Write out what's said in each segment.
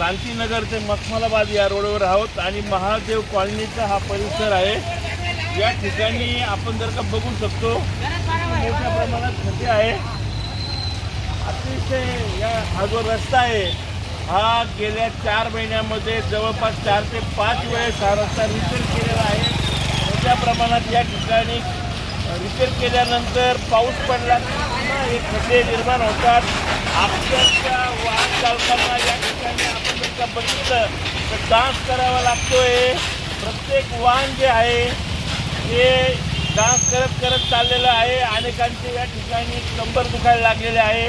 क्रांतीनगर ते मखमलाबाद या रोडवर आहोत आणि महादेव कॉलनीचा हा परिसर आहे. या ठिकाणी आपण जर का बघू शकतो मोठ्या प्रमाणात खते आहे अतिशय या हा जो रस्ता आहे. हा गेल्या चार महिन्यामध्ये जवळपास चार ते पाच वेळेस हा रस्ता रिपेअर केलेला आहे. मोठ्या प्रमाणात या ठिकाणी रिपेअर केल्यानंतर पाऊस पडला. हे खड्डे निर्माण होतात. आपल्या वाहन चालताना या जर बघितलं तर डान्स करावा लागतोय. प्रत्येक वाहन जे आहे हे डान्स करत करत चाललेलं आहे. अनेकांचे या ठिकाणी कंबर दुखायला लागलेले आहे.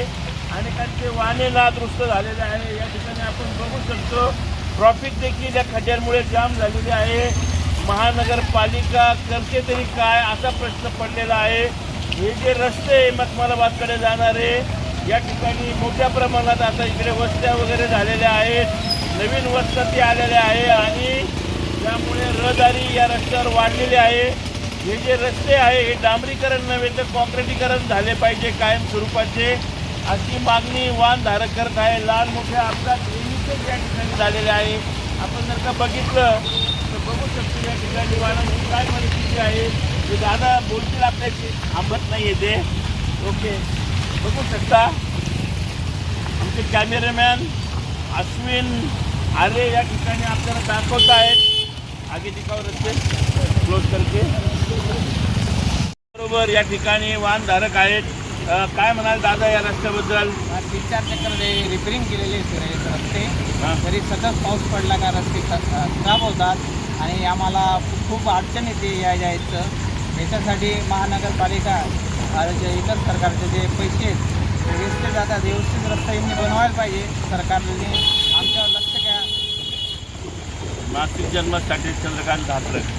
अनेकांचे वाहने नादुरुस्त झालेले आहे. या ठिकाणी आपण बघू शकतो ट्रॉफिक देखील या खड्ड्यांमुळे जाम झालेली आहे. महानगरपालिका करते तरी काय असा प्रश्न पडलेला आहे. हे जे रस्ते मखमलाबादकडे जाणारे या ठिकाणी मोठ्या प्रमाणात आता इकडे वस्त्या वगैरे झालेल्या आहेत. नवीन वस्ती आलेले आहे आणि त्यामुळे रहदारी या रस्त्यावर वाढलेली आहे. हे जे रस्ते आहे हे डांबरीकरण नव्हे तर कॉन्क्रिटीकरण झाले पाहिजे कायम स्वरूपाचे. अशी मागणी वाहनधारक करत आहे. लहान मोठे अपघात नेहमीच या ठिकाणी झालेले आहे. आपण जर का बघितलं तर बघू शकतो या ठिकाणी वाहनांची काय परिस्थिती आहे. ते दादा बोलतील आपल्याशी. थांबत नाही आहे ते. ओके. बघू शकता. आमचे कॅमेरामॅन अश्विन आले या ठिकाणी आपल्याला दाखवत आहेत. आगे दिखाव रस्ते क्लोज करके बरोबर या ठिकाणी वाहनधारक आहेत. काय म्हणाल दादा या रस्त्याबद्दल? तीन चार चक्कर रिपेरिंग केलेले रस्ते. तरी सतत पाऊस पडला का रस्ते खराब होतात. आणि आम्हाला खूप अडचण येते या जायचं याच्यासाठी महानगरपालिका जे इतर सरकारचे जे पैसे आहेत ते वेस्टेज जातात. व्यवस्थित रस्ता यांनी बनवायला पाहिजे. सरकारने आमच्यावर लक्ष घ्या नाशिक जन्मासाठी चंद्रकांत धात्रक